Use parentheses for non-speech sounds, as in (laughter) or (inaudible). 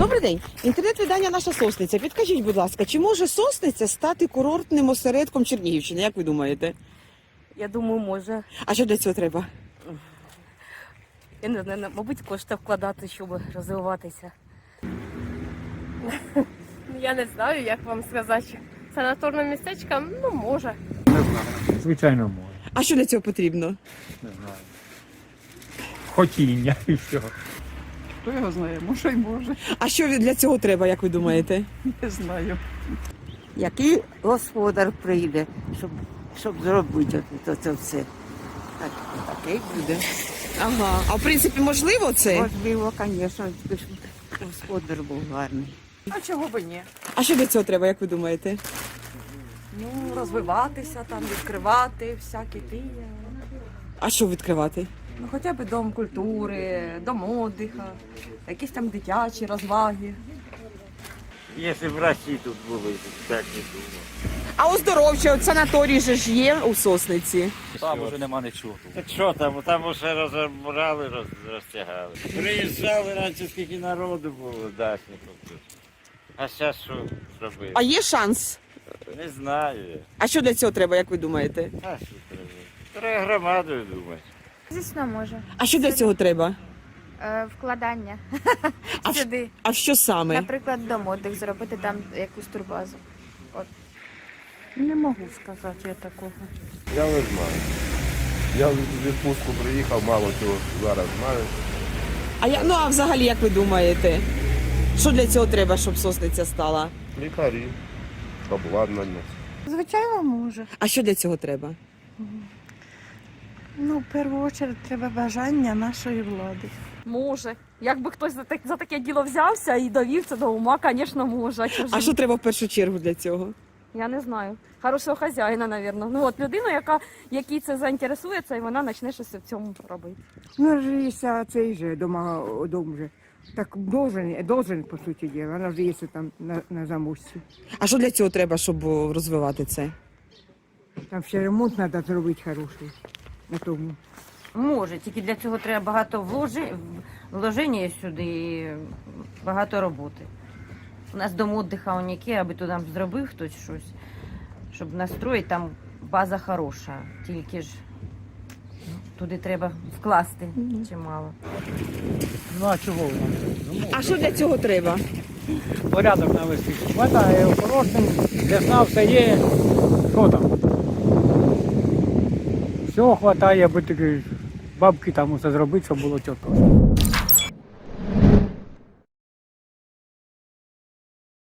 Добрий день. Інтернет-видання наша сосниця. Підкажіть, будь ласка, чи може сосниця стати курортним осередком Чернігівщини? Як ви думаєте? Я думаю, може. А що для цього треба? Я не знаю, мабуть, кошти вкладати, щоб розвиватися. (laughs) Я не знаю, як вам сказати. Санаторне містечко, ну може. Звичайно, може. А що для цього потрібно? Не знаю. Хотіння і все. Хто його знає, може й може, А що для цього треба, як ви думаєте? не знаю. Який господар прийде, щоб, щоб зробити от це все. Так, такий буде. Ага. А в принципі, можливо це? Можливо, звісно, господар був гарний. А чого би ні? А що для цього треба, як ви думаєте? Ну, розвиватися, там, відкривати всякі ті. А що відкривати? Ну, хоча б дом культури, дом отдиха, якісь там дитячі розваги. Якщо б Росії тут були, так не думав. А оздоровче, от санаторій же ж є у сосниці. Там уже нема нічого. Так що там, там усе розбирали, роз, розтягали. Приїжджали раніше, скільки народу було, дачників тут. А зараз що зробили? А є шанс? Не знаю. А що для цього треба, як ви думаєте? А що треба? Треба громадою думати. Звісно, може. А що для цього треба? Е, вкладання А, в- сюди. а що саме? Наприклад, дом отдих зробити там якусь турбазу. Не можу сказати я такого. Я не знаю. Я в відпустку приїхав, мало чого зараз знаю. А я, ну а взагалі, як ви думаєте? Що для цього треба, щоб сосниця стала? Лікарі, обладнання. Звичайно, може. А що для цього треба? Ну, в першу чергу треба бажання нашої влади. Може. Якби хтось за, так, за таке діло взявся і довів це до ума, звісно, може. А, чого ж А ні? що треба в першу чергу для цього? Я не знаю. Хорошого хазяїна, напевно. Ну от людина, яка якій це заінтересується, і вона почне щось в цьому робити. Ну, ж є цей же дома, дом же. Так должен, должен, по суті діла, вона вже є там на, на замості. А що для цього треба, щоб о, розвивати це? Там ще ремонт треба зробити хороший на тому. Може, тільки для цього треба багато вложи... вложення сюди і багато роботи. У нас дом отдиха у Ніки, аби туди там зробив хтось щось, щоб настроїти, там база хороша. Тільки ж ну, туди треба вкласти чимало. Ну а чого воно? Ну, А що для цього треба? порядок навести. Хватає хорошим, весна все є. Що там? Всього вистачає, аби таки бабки там усе зробити, щоб було тепло.